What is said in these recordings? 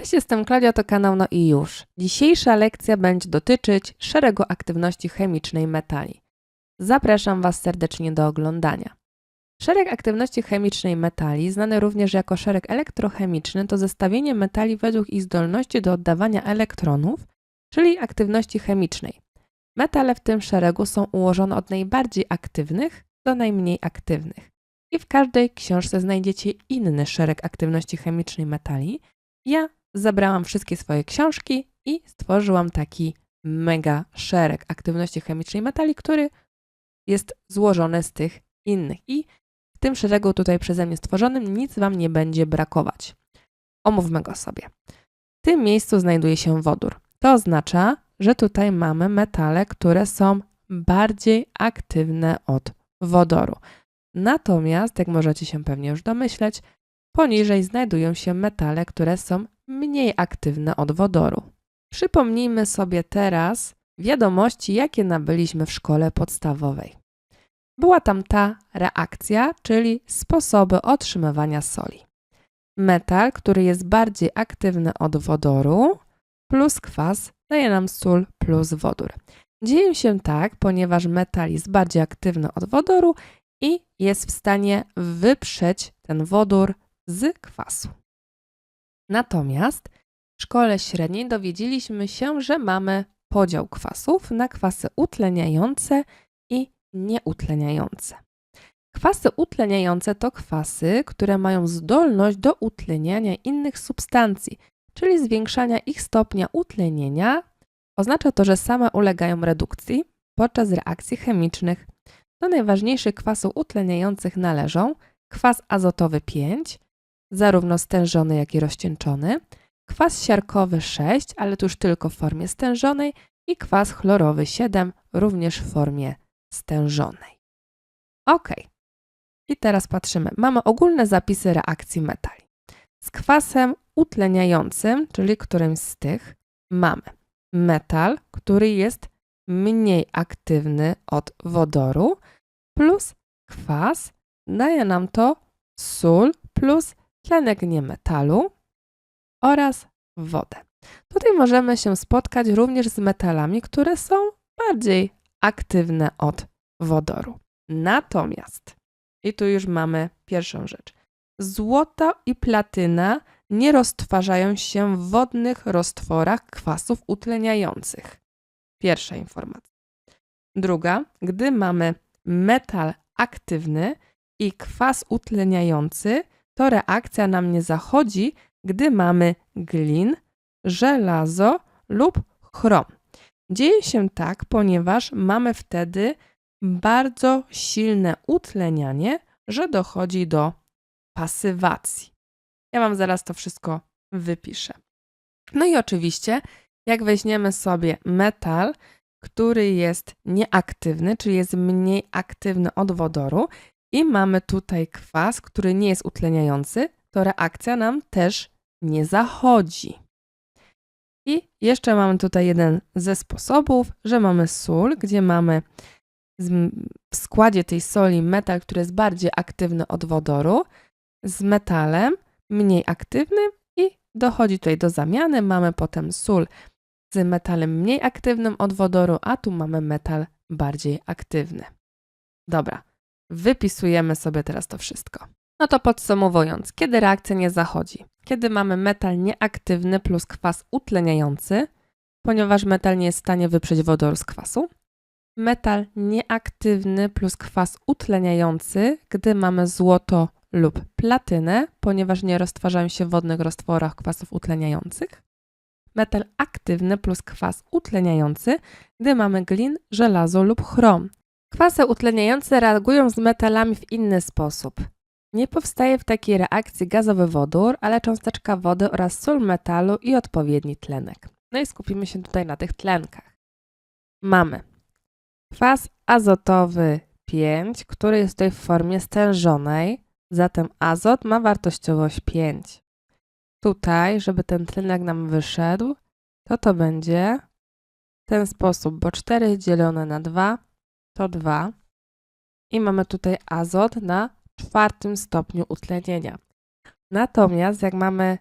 Cześć, jestem Klaudia, to kanał No i już. Dzisiejsza lekcja będzie dotyczyć szeregu aktywności chemicznej metali. Zapraszam Was serdecznie do oglądania. Szereg aktywności chemicznej metali, znany również jako szereg elektrochemiczny, to zestawienie metali według ich zdolności do oddawania elektronów, czyli aktywności chemicznej. Metale w tym szeregu są ułożone od najbardziej aktywnych do najmniej aktywnych. I w każdej książce znajdziecie inny szereg aktywności chemicznej metali. Ja zabrałam wszystkie swoje książki i stworzyłam taki mega szereg aktywności chemicznej metali, który jest złożony z tych innych. I w tym szeregu tutaj przeze mnie stworzonym nic Wam nie będzie brakować. Omówmy go sobie. W tym miejscu znajduje się wodór. To oznacza, że tutaj mamy metale, które są bardziej aktywne od wodoru. Natomiast, jak możecie się pewnie już domyśleć, poniżej znajdują się metale, które są mniej aktywne od wodoru. Przypomnijmy sobie teraz wiadomości, jakie nabyliśmy w szkole podstawowej. Była tam ta reakcja, czyli sposoby otrzymywania soli. Metal, który jest bardziej aktywny od wodoru, plus kwas daje nam sól plus wodór. Dzieje się tak, ponieważ metal jest bardziej aktywny od wodoru i jest w stanie wyprzeć ten wodór z kwasu. Natomiast w szkole średniej dowiedzieliśmy się, że mamy podział kwasów na kwasy utleniające i nieutleniające. Kwasy utleniające to kwasy, które mają zdolność do utleniania innych substancji, czyli zwiększania ich stopnia utlenienia. Oznacza to, że same ulegają redukcji podczas reakcji chemicznych. Do najważniejszych kwasów utleniających należą kwas azotowy 5, zarówno stężony, jak i rozcieńczony, kwas siarkowy 6, ale tu już tylko w formie stężonej i kwas chlorowy 7, również w formie stężonej. Ok. I teraz patrzymy. Mamy ogólne zapisy reakcji metali. Z kwasem utleniającym, czyli którymś z tych, mamy metal, który jest mniej aktywny od wodoru, plus kwas daje nam to sól plus tlenek niemetalu oraz wodę. Tutaj możemy się spotkać również z metalami, które są bardziej aktywne od wodoru. Natomiast, i tu już mamy pierwszą rzecz, złoto i platyna nie roztwarzają się w wodnych roztworach kwasów utleniających. Pierwsza informacja. Druga, gdy mamy metal aktywny i kwas utleniający, to reakcja nam nie zachodzi, gdy mamy glin, żelazo lub chrom. Dzieje się tak, ponieważ mamy wtedy bardzo silne utlenianie, że dochodzi do pasywacji. Ja Wam zaraz to wszystko wypiszę. No i oczywiście, jak weźmiemy sobie metal, który jest nieaktywny, czyli jest mniej aktywny od wodoru, i mamy tutaj kwas, który nie jest utleniający, to reakcja nam też nie zachodzi. I jeszcze mamy tutaj jeden ze sposobów, że mamy sól, gdzie mamy w składzie tej soli metal, który jest bardziej aktywny od wodoru, z metalem mniej aktywnym i dochodzi tutaj do zamiany. Mamy potem sól z metalem mniej aktywnym od wodoru, a tu mamy metal bardziej aktywny. Dobra, Wypisujemy sobie teraz to wszystko. No to podsumowując, kiedy reakcja nie zachodzi? Kiedy mamy metal nieaktywny plus kwas utleniający, ponieważ metal nie jest w stanie wyprzeć wodoru z kwasu. Metal nieaktywny plus kwas utleniający, gdy mamy złoto lub platynę, ponieważ nie roztwarzają się w wodnych roztworach kwasów utleniających. Metal aktywny plus kwas utleniający, gdy mamy glin, żelazo lub chrom, Kwasy utleniające reagują z metalami w inny sposób. Nie powstaje w takiej reakcji gazowy wodór, ale cząsteczka wody oraz sól metalu i odpowiedni tlenek. No i skupimy się tutaj na tych tlenkach. Mamy kwas azotowy 5, który jest tutaj w formie stężonej, zatem azot ma wartościowość 5. Tutaj, żeby ten tlenek nam wyszedł, to to będzie w ten sposób, bo 4 dzielone na 2 to 2 i mamy tutaj azot na czwartym stopniu utlenienia. Natomiast jak mamy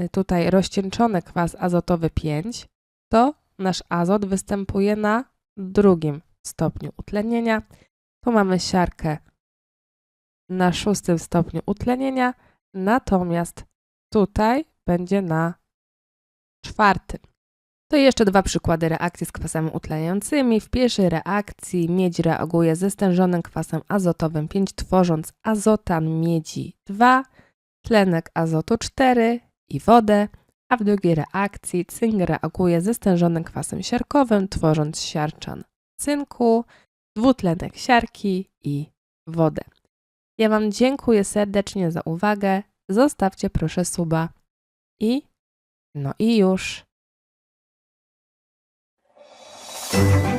y, tutaj rozcieńczony kwas azotowy 5, to nasz azot występuje na drugim stopniu utlenienia. Tu mamy siarkę na szóstym stopniu utlenienia, natomiast tutaj będzie na czwartym. To jeszcze dwa przykłady reakcji z kwasami utleniającymi. W pierwszej reakcji miedź reaguje ze stężonym kwasem azotowym 5, tworząc azotan miedzi 2, tlenek azotu 4 i wodę, a w drugiej reakcji cynk reaguje ze stężonym kwasem siarkowym, tworząc siarczan cynku, dwutlenek siarki i wodę. Ja Wam dziękuję serdecznie za uwagę. Zostawcie proszę suba i no i już. Thank you.